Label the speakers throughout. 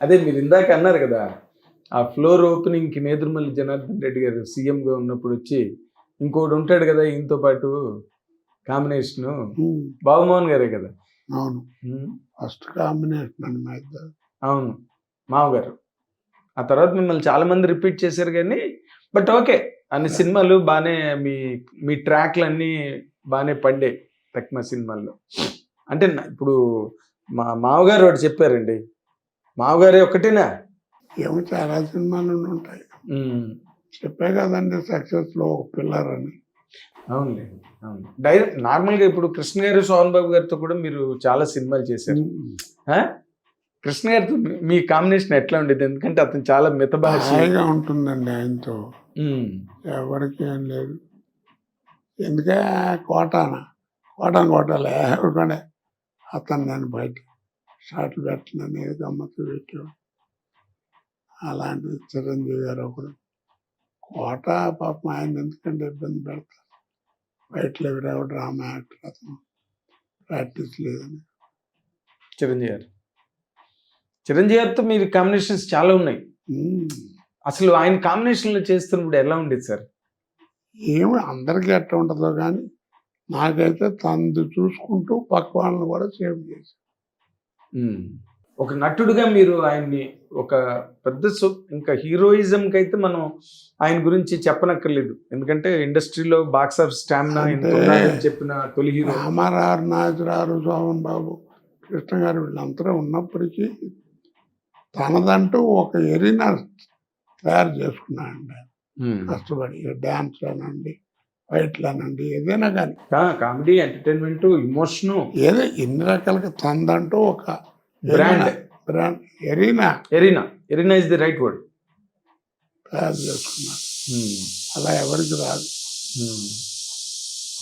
Speaker 1: అదే మీరు ఇందాక అన్నారు కదా ఆ ఫ్లోర్ ఓపెనింగ్కి నేదురుమల్లి జనార్దన్ రెడ్డి గారు సీఎం గా ఉన్నప్పుడు వచ్చి ఇంకోటి ఉంటాడు కదా ఈయనతో పాటు కాంబినేషన్. బాబుమోహన్ గారే కదా.
Speaker 2: అవును. ఫస్ట్ కాంబినేషన్ అండి మా ఇద్దరు.
Speaker 1: అవును. మామగారు. ఆ తర్వాత మిమ్మల్ని చాలా మంది రిపీట్ చేశారు కానీ బట్ ఓకే. అన్ని సినిమాలు బాగానే మీ మీ ట్రాక్లు అన్నీ బాగానే పండే తక్కువ సినిమాల్లో. అంటే ఇప్పుడు మా మామగారు ఒకటి చెప్పారండి మామగారే ఒకటేనా
Speaker 2: ఏమో చాలా సినిమాలు ఉంటాయి. చెప్పే కదండి సక్సెస్లో ఒక పిల్లర్ అని.
Speaker 1: అవునులే అవును. డైరెక్ట్ నార్మల్గా ఇప్పుడు కృష్ణ గారు సోహన్ బాబు గారితో కూడా మీరు చాలా సినిమాలు చేశారు? కృష్ణ గారితో మీ- కాంబినేషన్ ఎట్లా ఉండేది? ఎందుకంటే అతను చాలా మితభాష
Speaker 2: హాయిగా ఉంటుందండి ఆయనతో. ఎవరికి ఏం లేదు. ఎందుకే కోటాన? కోటాను ఎవరికంటే అతను నేను బయట షాట్లు పెట్టినని గమ్మత్తు పెట్టాడు అలాంటి చిరంజీవి గారు ఒకడు కోట పాపం ఆయన ఎందుకంటే ఇబ్బంది పెడతారు? బయటలో ఎవరు డ్రామా యాక్టర్ అతను? ప్రాక్టీస్ లేదని.
Speaker 1: చిరంజీవి గారు. చిరంజీవి గారితో మీరు కాంబినేషన్స్ చాలా ఉన్నాయి. అసలు ఆయన కాంబినేషన్లో చేస్తున్నప్పుడు ఎలా ఉండేది సార్?
Speaker 2: ఏమి అందరికీ ఎట్లా ఉంటుందో కానీ నాకైతే తనది చూసుకుంటూ పక్క వాళ్ళని కూడా సేవ్
Speaker 1: ఉమ్. ఒక నటుడుగా మీరు ఆయన్ని ఒక పెద్ద సు ఇంకా హీరోయిజంకి అయితే మనం ఆయన గురించి చెప్పనక్కర్లేదు. ఎందుకంటే ఇండస్ట్రీలో బాక్స్ ఆఫ్ స్టామినా ఉన్నాడని చెప్పిన తొలి హీరో.
Speaker 2: రామారావు నాజరారు సోమన్ బాబు కృష్ణ గారు వీళ్ళందరూ ఉన్నప్పటికీ తనదంటూ ఒక ఎరీనా తయారు చేసుకున్నాడండి ఆయన. కష్టపడి డ్యాన్స్ అనండి. ఫైట్లు అనండి ఏదైనా కానీ
Speaker 1: కామెడీ ఎంటర్టైన్మెంట్ ఇమోషను.
Speaker 2: ఏదో ఎన్ని రకాలుగా తనదంటూ ఒక
Speaker 1: brand
Speaker 2: brand arena?
Speaker 1: Arena. Arena is the right word
Speaker 2: తయారు చేసుకున్నాడు. అలా ఎవరికి రాదు.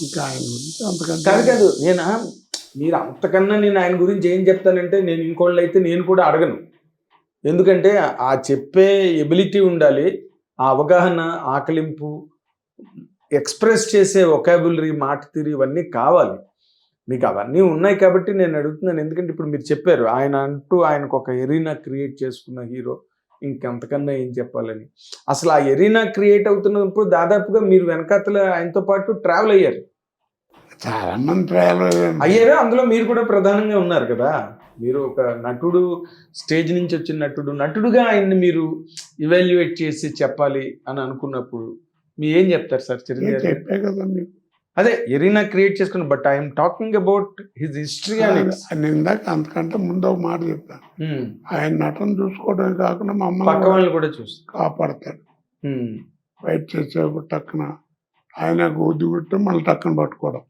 Speaker 2: ఇంకా ఆయన గురించి అంతకంటే
Speaker 1: కాదు కాదు. నేను? మీరు అంతకన్నా నేను ఆయన గురించి ఏం చెప్తానంటే నేను ఇంకోళ్ళు అయితే నేను కూడా అడగను. ఎందుకంటే ఆ చెప్పే ఎబిలిటీ ఉండాలి ఆ అవగాహన ఆకలింపు ఎక్స్ప్రెస్ చేసే ఒకాబులరీ మాట తీరు ఇవన్నీ కావాలి. మీకు అవన్నీ ఉన్నాయి కాబట్టి నేను అడుగుతున్నాను. ఎందుకంటే ఇప్పుడు మీరు చెప్పారు ఆయన అంటూ ఆయనకు ఒక ఎరీనా క్రియేట్ చేసుకున్న హీరో ఇంకంతకన్నా ఏం చెప్పాలని. అసలు ఆ ఎరీనా క్రియేట్ అవుతున్నప్పుడు దాదాపుగా మీరు వెనకాతల ఆయనతో పాటు ట్రావెల్ అయ్యారు. అయ్యారా? అందులో మీరు కూడా ప్రధానంగా ఉన్నారు కదా? మీరు ఒక నటుడు స్టేజ్ నుంచి వచ్చిన నటుడు నటుడుగా ఆయన్ని మీరు ఇవాల్యుయేట్ చేసి చెప్పాలి అని అనుకున్నప్పుడు మీ ఏం చెప్తారు సార్ చిరంజీవి?
Speaker 2: చెప్పే కదా మీకు.
Speaker 1: అదే ఎరీనా క్రియేట్ చేసుకున్న but I'm talking about his history అని
Speaker 2: నేను ఇందాక అంతకంటే ముందు ఒక మాట చెప్పాను
Speaker 1: ఉమ్,
Speaker 2: ఆయన నటన చూసుకోవడమే కాకుండా మమ్మల్ని కూడా
Speaker 1: చూస్తారు
Speaker 2: కాపాడతాడు. ఫైట్ చేసేప్పుడు టక్కున ఆయన గోది కొట్టి మళ్ళీ టక్కున పట్టుకోవడం.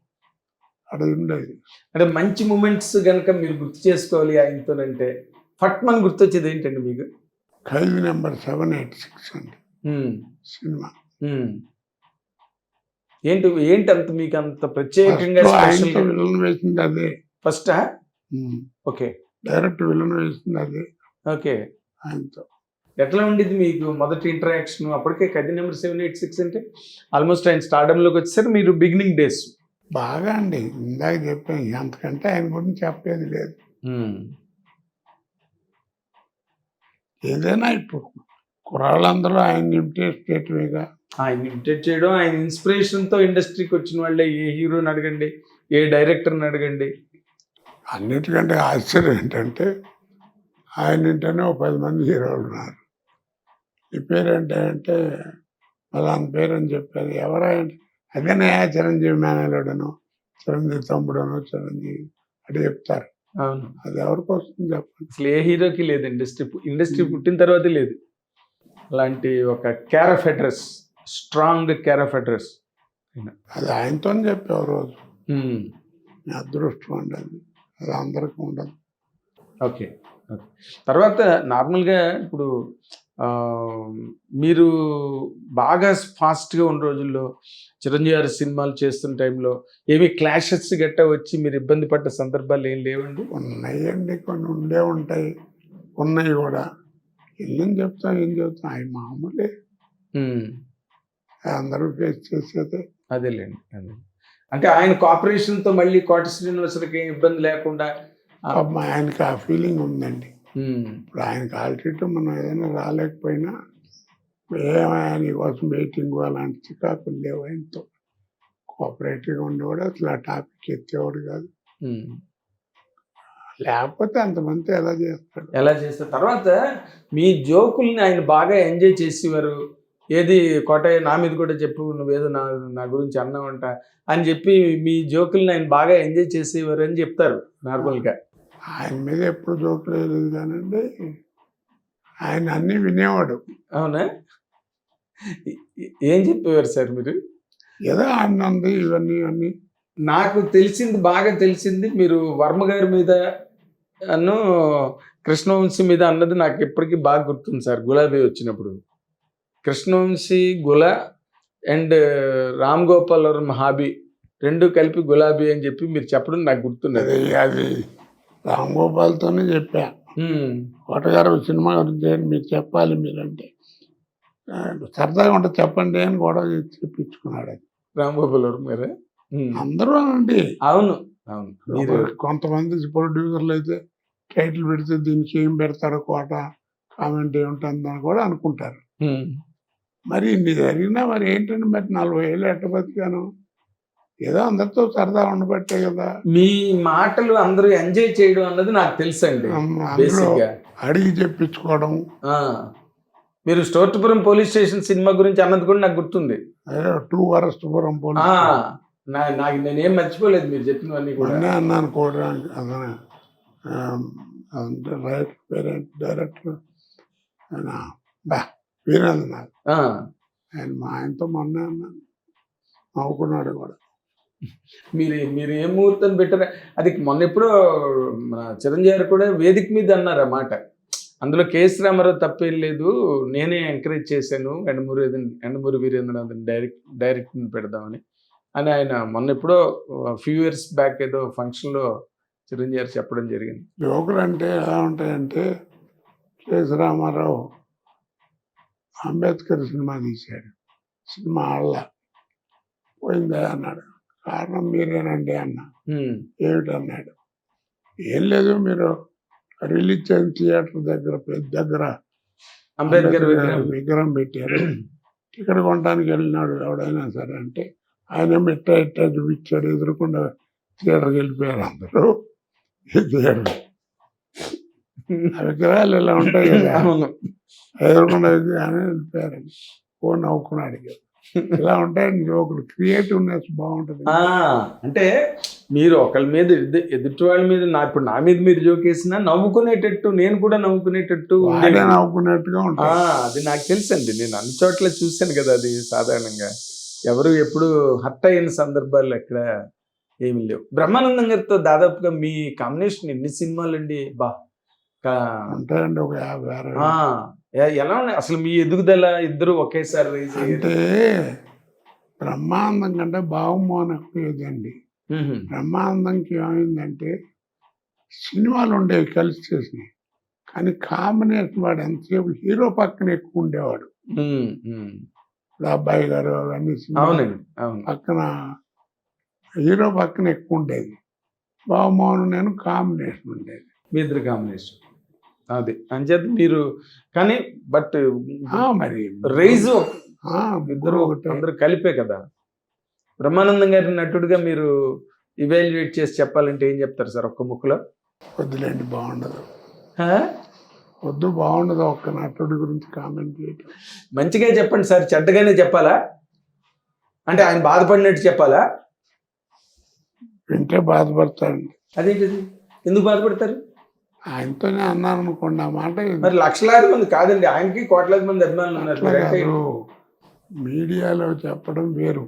Speaker 2: అది ఉండేది.
Speaker 1: అంటే మంచి మూమెంట్స్ కనుక మీరు గుర్తు చేసుకోవాలి ఆయనతోనంటే ఫట్ మన గుర్తొచ్చేది ఏంటండి మీకు?
Speaker 2: Khaidi number seven eight six అండి. సినిమా.
Speaker 1: ఏంటి ఏంటి అంత మీకు అంత ప్రత్యేకంగా
Speaker 2: విలన్ వేసింది అదే.
Speaker 1: ఫస్ట్. ఓకే.
Speaker 2: డైరెక్ట్ విలన్ వేసింది అదే.
Speaker 1: ఓకే.
Speaker 2: ఆయనతో.
Speaker 1: ఎట్లా ఉండేది మీకు మొదటి ఇంటరాక్షన్? అప్పటికే కది నెంబర్ సెవెన్ ఎయిట్ సిక్స్ అంటే ఆల్మోస్ట్ ఆయన స్టార్డమ్లోకి వచ్చేసరి మీరు బిగినింగ్ డేస్.
Speaker 2: బాగా అండి. ఇందాక చెప్పాను అంతకంటే ఆయన గురించి చెప్పేది లేదు. ఏదైనా ఇప్పుడు కుర్రాళ్ళందరూ ఆయన ఇమిటేట్ చేయటమేగా?
Speaker 1: ఆయన ఇమిటేట్ చేయడం ఆయన ఇన్స్పిరేషన్తో ఇండస్ట్రీకి వచ్చిన వాళ్ళే. ఏ హీరోని అడగండి ఏ డైరెక్టర్ని అడగండి.
Speaker 2: అన్నిటికంటే ఆశ్చర్యం ఏంటంటే ఆయన ఇంటనే ఒక పది మంది హీరోలు ఉన్నారు. ఈ పేరేంటి అంటే వాళ్ళ పేరు అని చెప్పారు. ఎవరంటే అదేనే చిరంజీవి మేనలుడను చిరంజీవి తమ్ముడను చిరంజీవి అది చెప్తారు.
Speaker 1: అవును.
Speaker 2: అది ఎవరికి వస్తుంది చెప్పండి?
Speaker 1: అసలు ఏ హీరోకి లేదు ఇండస్ట్రీ ఇండస్ట్రీ పుట్టిన తర్వాతే లేదు. అలాంటి ఒక క్యార్ ఆఫ్ అడ్రస్ స్ట్రాంగ్ క్యార్ ఆఫ్ అడ్రస్.
Speaker 2: అది ఆయనతో చెప్పావు రోజు. మీ అదృష్టం అండి అది. అది అందరికీ ఉండదు.
Speaker 1: ఓకే. ఓకే. తర్వాత నార్మల్గా ఇప్పుడు మీరు బాగా ఫాస్ట్గా ఉన్న రోజుల్లో చిరంజీవి గారి సినిమాలు చేస్తున్న టైంలో ఏమి క్లాషెస్ గట్టా వచ్చి మీరు ఇబ్బంది పడ్డ సందర్భాలు ఏం లేవండి?
Speaker 2: ఉన్నాయండి. కొన్ని ఉండే ఉంటాయి. ఉన్నాయి కూడా. ఎల్లని చెప్తాం ఏం చెప్తాం అవి మామూలే. అందరూ ఫేస్ చేసేదే.
Speaker 1: అదేలేండి అదే. అంటే ఆయన కోఆపరేషన్తో మళ్ళీ కోట శ్రీనివాసులకి ఇబ్బంది లేకుండా
Speaker 2: ఆయనకి ఆ ఫీలింగ్ ఉందండి. ఇప్పుడు ఆయన కాల్ చేయటం మనం ఏదైనా రాలేకపోయినా ఏమైనా నీకోసం వెయిటింగ్ అలాంటి చికాకులు లేవు ఆయనతో. కోఆపరేటివ్గా ఉండేవాడు అసలు ఆ టాపిక్ ఎత్తేవాడు కాదు. లేకపోతే అంతమంది ఎలా చేస్తాడు
Speaker 1: ఎలా చేస్తారు? తర్వాత మీ జోకుల్ని ఆయన బాగా ఎంజాయ్ చేసేవారు. ఏది కోటయ్య నా మీద కూడా చెప్పు నువ్వేదో నా నా గురించి అన్నావంట అని చెప్పి మీ జోకుల్ని ఆయన బాగా ఎంజాయ్ చేసేవారు అని చెప్తారు నార్మల్గా.
Speaker 2: ఆయన మీద ఎప్పుడు జోకులు వేయలేదు కానండి ఆయన అన్నీ వినేవాడు.
Speaker 1: అవునా? ఏ- చెప్పేవారు సార్ మీరు?
Speaker 2: ఏదో ఆనంది ఇవన్నీ ఇవన్నీ.
Speaker 1: నాకు తెలిసింది బాగా తెలిసింది మీరు వర్మ గారి మీద అను కృష్ణవంశీ మీద అన్నది నాకు ఇప్పటికీ బాగా గుర్తుంది సార్ గులాబీ వచ్చినప్పుడు. కృష్ణవంశీ గుల అండ్ రామ్ గోపాల్ వర్మ హాబీ రెండు కలిపి గులాబీ అని చెప్పి మీరు చెప్పడం నాకు గుర్తున్నది.
Speaker 2: అది రామ్ గోపాల్తోనే చెప్పా. కోటగారు సినిమా గురించి మీరు చెప్పాలి మీరంటే. ఆ, సరదాగా ఉంటే చెప్పండి అని చేసి చెప్పించుకున్నాడు అది.
Speaker 1: రామ్ గోపాల్ వర్మ గారు?
Speaker 2: అందరూ అనండి
Speaker 1: అవును. అవును. మీరు
Speaker 2: కొంతమంది ప్రొడ్యూసర్లు అయితే టైటిల్ పెడితే దీనికి ఏం పెడతారు కోట? కామెంట్ ఏముంటుందని కూడా అనుకుంటారు. మరి ఇన్ని జరిగినా మరి ఏంటంటే మరి నలభై ఏళ్ళు ఎట్ట బతికాను? ఏదో అందరితో సరదా ఉండబట్టే కదా.
Speaker 1: మీ మాటలు అందరూ ఎంజాయ్ చేయడం అన్నది నాకు తెలుసండి
Speaker 2: అడిగి చెప్పించుకోవడం.
Speaker 1: మీరు స్టోర్టుపురం పోలీస్ స్టేషన్ సినిమా గురించి అన్నది కూడా నాకు గుర్తుంది.
Speaker 2: టూ వరస్టుపురం పోలీస్
Speaker 1: నాకు నేనేం మర్చిపోలేదు మీరు చెప్పినవన్నీ కూడా.
Speaker 2: అన్నాను కూడా అతను ఆ, అంటే రైట్ పేరెంట్ డైరెక్టర్ ఆయన బా. వీరేంద్రనాథ్
Speaker 1: ఆ,
Speaker 2: ఆయన మా ఆయనతో మొన్నే నవ్వుకున్నాడు కూడా.
Speaker 1: మీరు మీరు ఏ ముహూర్తం పెట్టారా? అది మొన్న ఎప్పుడో మన చిరంజీవి గారు కూడా వేదిక మీద అన్నారు ఆ మాట. అందులో కేఎస్ రామారావు తప్పేం లేదు నేనే ఎంకరేజ్ చేశాను ఎండమూరి ఎండమూరి వీరేంద్రనాథ్ డైరెక్ట్ డైరెక్ట్ పెడదామని అని ఆయన మొన్న ఎప్పుడో ఫ్యూ ఇయర్స్ బ్యాక్ ఏదో ఫంక్షన్లో చిరంజీవి గారు చెప్పడం జరిగింది.
Speaker 2: జోకులు అంటే ఎలా ఉంటాయంటే కేఎస్ రామారావు అంబేద్కర్ సినిమా తీశాడు. సినిమా ఆడలా. పోయిందా అన్నాడు. కారణం మీరేనండి అన్న. ఏమిటన్నాడు. ఏం లేదు మీరు రిలీజ్ చేసిన థియేటర్ దగ్గర దగ్గర
Speaker 1: అంబేద్కర్ విగ్రహం.
Speaker 2: పెట్టారు. టికెట్ కొనడానికి వెళ్ళినాడు ఎవడైనా సరే అంటే ఆయన ఇట్ట ఇట్ట చూపించాడు. ఎదురుకుండా థియేటర్కి వెళ్ళిపోయారు అందరూ. థియేటర్. విగ్రహాలు ఇలా ఉంటాయి కదా? ఎదురుకుండా విగ్రహాన్ని వెళ్ళిపోయారు ఓ నవ్వుకున్నాడు ఇక. ఇలా ఉంటాయండి జోకులు క్రియేటివ్నెస్ బాగుంటుంది.
Speaker 1: అంటే మీరు ఒకళ్ళ మీద ఎదు- ఎదుటి వాళ్ళ మీద నా ఇప్పుడు నా మీద మీరు జోకేసినా నవ్వుకునేటట్టు నేను కూడా నవ్వుకునేటట్టు ఆ,
Speaker 2: ఉంటాయి
Speaker 1: అది నాకు తెలుసండి. నేను అన్ని చోట్ల చూశాను కదా అది సాధారణంగా. ఎవరు ఎప్పుడు హర్ట్ అయిన సందర్భాలు ఎక్కడ ఏమి లేవు. బ్రహ్మానందం గారితో దాదాపుగా మీ కాంబినేషన్ ఎన్ని సినిమాలు అండి బా
Speaker 2: ఉంటాయండి ఒక యాభై
Speaker 1: ఎలా ఉన్నాయి? అసలు మీ ఎదుగుదల ఇద్దరు ఒకేసారి రైజ్
Speaker 2: అంటే బ్రహ్మానందం కంటే ఇదండి
Speaker 1: మ్మ్.
Speaker 2: బ్రహ్మానందంకి ఏమైందంటే సినిమాలు ఉండేవి కలిసి చేసినాయి కానీ కాంబినేషన్ వాడు ఎంతసేపు హీరో పక్కన ఎక్కువ ఉండేవాడు. అబ్బాయి గారు అవన్నీ పక్కన హీరో పక్కన ఎక్కువ ఉండేది. బాగుమోహన్ నేను కాంబినేషన్ ఉండేది.
Speaker 1: మీ ఇద్దరు కాంబినేషన్. అది. అంచేత మీరు కానీ బట్
Speaker 2: మరి
Speaker 1: రైజ్ ఇద్దరు
Speaker 2: ఒకటే.
Speaker 1: అందరూ కలిపే కదా. బ్రహ్మానందం గారి నటుడిగా మీరు ఇవాల్యుయేట్ చేసి చెప్పాలంటే ఏం చెప్తారు సార్ ఒక్క ముక్కలో?
Speaker 2: వద్దులేండి బాగుండదు? వద్దు బాగుండదు ఒక్క నటుడి గురించి కామెంట్ చేయటం.
Speaker 1: మంచిగా చెప్పండి సార్ చెడ్డగానే చెప్పాలా? అంటే ఆయన బాధపడినట్టు చెప్పాలా?
Speaker 2: వింటే బాధపడతాడండి
Speaker 1: అదేంటిది? ఎందుకు బాధపడతారు?
Speaker 2: ఆయనతోనే అన్నాను అనుకోండి ఆ మాట
Speaker 1: మరి లక్షలాది మంది కాదండి ఆయనకి కోట్లాది మంది అభిమానులు ఉన్నారు
Speaker 2: మీడియాలో చెప్పడం వేరు.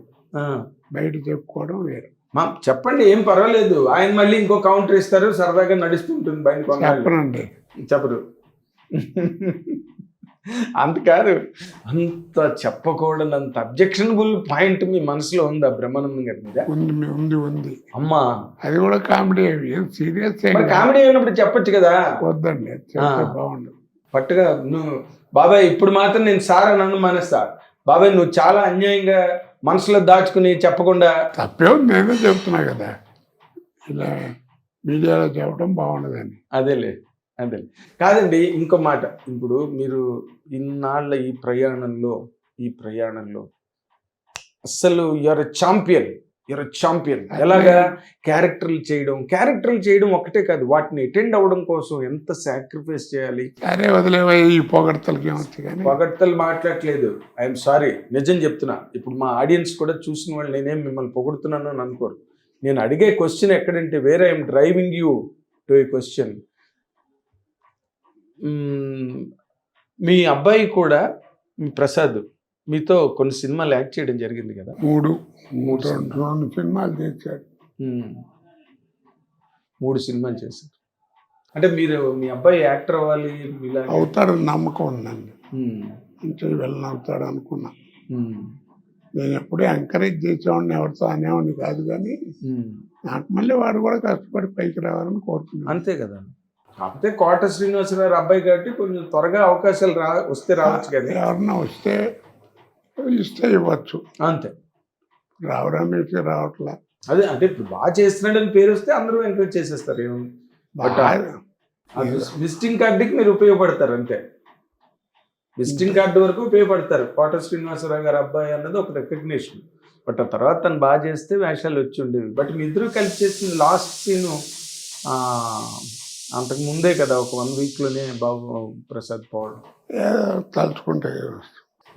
Speaker 2: బయట చెప్పుకోవడం వేరు.
Speaker 1: మా చెప్పండి ఏం పర్వాలేదు. ఆయన మళ్ళీ ఇంకో కౌంటర్ ఇస్తారు సరదాగా నడుస్తుంటుంది బయట
Speaker 2: చెప్పనండి.
Speaker 1: చెప్పరు. అంత కాదు. అంత చెప్పకూడనంత అబ్జెక్షనబుల్ పాయింట్ మీ మనసులో ఉందా బ్రహ్మానందం గారి మీద?
Speaker 2: ఉంది ఉంది ఉంది.
Speaker 1: అమ్మా.
Speaker 2: అది కూడా కామెడీ. సీరియస్
Speaker 1: కామెడీ అయినప్పుడు చెప్పొచ్చు కదా.
Speaker 2: వద్దండి. బాగుండదు.
Speaker 1: పట్టుగా నువ్వు బాబాయ్ ఇప్పుడు మాత్రం నేను సార్ అని అన్న మానేస్తా. బాబాయ్ నువ్వు చాలా అన్యాయంగా మనసులో దాచుకుని చెప్పకుండా.
Speaker 2: తప్పే నేనే చెప్తున్నా కదా. ఇలా మీడియాలో చెప్పడం బాగుండదండి
Speaker 1: అదేలే. అదే కాదండి ఇంకో మాట. ఇప్పుడు మీరు ఇన్నాళ్ళ ఈ ప్రయాణంలో ఈ ప్రయాణంలో అస్సలు యువర్ ఛాంపియన్ యువర్ ఛాంపియన్. ఎలాగా? క్యారెక్టర్లు చేయడం క్యారెక్టర్లు చేయడం ఒకటే కాదు. వాటిని అటెండ్ అవ్వడం కోసం ఎంత సాక్రిఫైస్ చేయాలి?
Speaker 2: సరే వదిలేవా ఈ పొగడతలకి
Speaker 1: పొగడ్తలు మాట్లాడట్లేదు. ఐఎమ్ సారీ నిజం చెప్తున్నా. ఇప్పుడు మా ఆడియన్స్ కూడా చూసిన వాళ్ళు నేనేం మిమ్మల్ని పొగుడుతున్నాను అని అనుకోరు నేను అడిగే క్వశ్చన్ ఎక్కడంటే వేరే I'm driving you to a question? మీ అబ్బాయి కూడా మీ ప్రసాద్ మీతో కొన్ని సినిమాలు యాక్ట్ చేయడం జరిగింది కదా?
Speaker 2: మూడు
Speaker 1: మూడు
Speaker 2: రెండు సినిమాలు చేశాడు.
Speaker 1: మూడు సినిమాలు చేశారు. అంటే మీరు మీ అబ్బాయి యాక్టర్ అవ్వాలి ఇలా
Speaker 2: అవుతాడని నమ్మకం ఉందండి. మంచిగా వెళ్ళని అవుతాడు అనుకున్నా. నేను ఎప్పుడూ ఎంకరేజ్ చేసేవాడిని ఎవరితో అనేవాడిని కాదు కానీ. నాకు మళ్ళీ వాడు కూడా కష్టపడి పైకి రావాలని కోరుతున్నాను.
Speaker 1: అంతే కదా. కాకపోతే కోట శ్రీనివాసరావు అబ్బాయి కాబట్టి కొంచెం త్వరగా అవకాశాలు రా వస్తే రావచ్చు కదా
Speaker 2: ఎవరన్నా వస్తే ఇస్తే ఇవ్వచ్చు.
Speaker 1: అంతే.
Speaker 2: రావు రమేష్ రావట్లా.
Speaker 1: అదే అంటే ఇప్పుడు బాగా చేస్తున్నాడని పేరు వస్తే అందరూ ఎంకరేజ్ చేసేస్తారు ఏముంది బట్ విజిటింగ్ కార్డుకి మీరు ఉపయోగపడతారు అంతే. విజిటింగ్ కార్డు వరకు ఉపయోగపడతారు. కోట శ్రీనివాసరావు గారు అబ్బాయి అన్నది ఒక రికగ్నేషన్. బట్ ఆ తర్వాత తను బాగా చేస్తే వేషాలు వచ్చి ఉండేవి. బట్ మీ ఇద్దరు కలిసి చేసిన లాస్ట్ సీను అంతకు ముందే కదా ఒక వన్ వీక్లోనే బాబు ప్రసాద్ పోవడం.
Speaker 2: తలుచుకుంటే.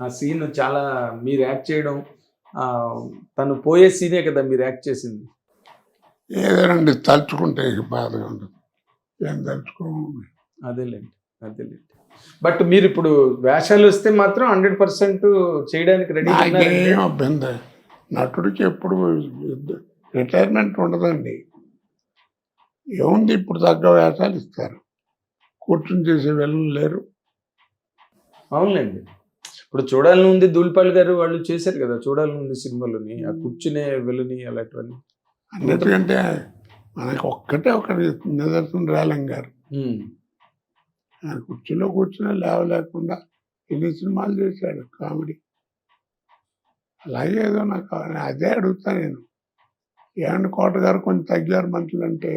Speaker 1: ఆ సీన్ చాలా మీరు యాక్ట్ చేయడం తను పోయే సీనే కదా మీరు యాక్ట్ చేసింది.
Speaker 2: ఏదోనండి తలుచుకుంటే బాధగా ఉండదు ఏం తలుచుకో
Speaker 1: అదేలేండి అదేలేండి. బట్ మీరు ఇప్పుడు వేషాలు వస్తే మాత్రం హండ్రెడ్ పర్సెంట్ చేయడానికి రెడీ
Speaker 2: అభ్యంతరం. నటుడికి ఎప్పుడు రిటైర్మెంట్ ఉండదండి. ఏముంది ఇప్పుడు తగ్గ వేషాలు ఇస్తారు. కూర్చుని చేసే వెళ్ళం లేరు.
Speaker 1: అవునులేండి. ఇప్పుడు చూడాలని ఉంది దూల్పాల్ గారు వాళ్ళు చేశారు కదా చూడాలని ఉంది సినిమాలోని ఆ కూర్చునే వెళ్ళని అలాంటివన్నీ.
Speaker 2: అన్నిటికంటే మనకి ఒక్కటే ఒక నిదర్శనం రేలం గారు. ఆయన కుర్చీలో కూర్చుని లేవలేకుండా ఎన్ని సినిమాలు చేశాడు? కామెడీ. అలాగే ఏదో నాకు అదే అడుగుతా నేను. ఏమండి కోట గారు కొంచెం తగ్గారు మనుషులు అంటే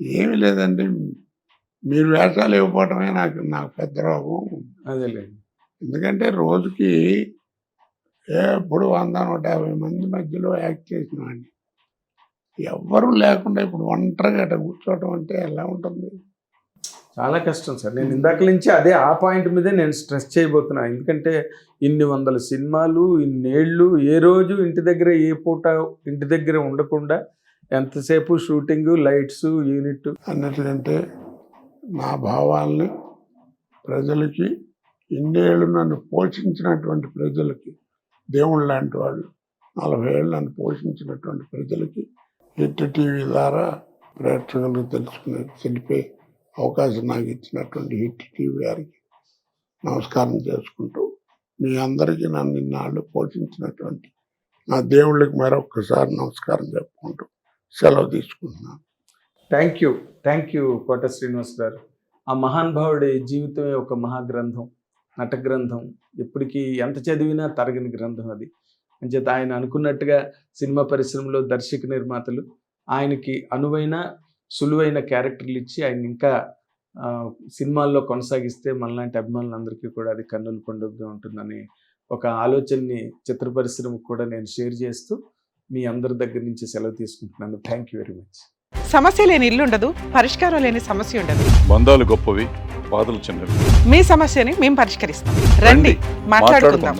Speaker 2: ఏమీ లేదండి. మీరు వేషాలు ఇవ్వకపోవటమే నాకు నాకు పెద్ద రోగం.
Speaker 1: అదేలేండి
Speaker 2: ఎందుకంటే రోజుకి ఎప్పుడు వంద నూట యాభై మంది మధ్యలో యాక్ట్ చేసిన వాడిని ఎవ్వరూ లేకుండా ఇప్పుడు ఒంటరిగా కూర్చోవటం అంటే ఎలా ఉంటుంది?
Speaker 1: చాలా కష్టం సార్. నేను ఇందాక నుంచి అదే ఆ పాయింట్ మీదే నేను స్ట్రెస్ చేయబోతున్నా. ఎందుకంటే ఇన్ని వందల సినిమాలు ఇన్నేళ్ళు ఏ రోజు ఇంటి దగ్గర ఏ పూట ఇంటి దగ్గర ఉండకుండా ఎంతసేపు షూటింగ్ లైట్స్ యూనిట్
Speaker 2: అన్నట్లంటే నా భావాల్ని ప్రజలకి ఇన్నేళ్ళు నన్ను పోషించినటువంటి ప్రజలకి దేవుళ్ళు లాంటి వాళ్ళు నలభై ఏళ్ళు నన్ను పోషించినటువంటి ప్రజలకి హిట్ టీవీ ద్వారా ప్రేక్షకులు తెలుసుకునే తెలిపే అవకాశం నాకు ఇచ్చినటువంటి హిట్ టీవీ గారికి నమస్కారం చేసుకుంటూ మీ అందరికీ నన్ను ఇన్నాళ్ళు పోషించినటువంటి నా దేవుళ్ళకి మరొక్కసారి నమస్కారం చెప్పుకుంటూ సెలవు తీసుకుంటున్నాను.
Speaker 1: Thank you thank you Kota Srinivas garu. ఆ మహానుభావుడి జీవితమే ఒక మహాగ్రంథం నట గ్రంథం ఎప్పటికీ ఎంత చదివినా తరగని గ్రంథం అది. అంచేత ఆయన అనుకున్నట్టుగా సినిమా పరిశ్రమలో దర్శక నిర్మాతలు ఆయనకి అనువైన సులువైన క్యారెక్టర్లు ఇచ్చి ఆయన ఇంకా సినిమాల్లో కొనసాగిస్తే మనలాంటి అభిమానులందరికీ కూడా అది కన్నుల పండుగగా ఉంటుందని ఒక ఆలోచనని చిత్ర పరిశ్రమకు కూడా నేను షేర్ చేస్తూ మీ అందరి దగ్గర నుంచి సెలవు తీసుకుంటున్నాను. థ్యాంక్ యూ వెరీ మచ్
Speaker 3: సమస్య లేని ఇల్లు ఉండదు పరిష్కారం లేని సమస్య ఉండదు.
Speaker 4: బంధాలు గొప్పవి బాధలు చిన్నవి.
Speaker 3: మీ సమస్యని మేము పరిష్కరిస్తాం. రండి
Speaker 4: మాట్లాడుకుందాం.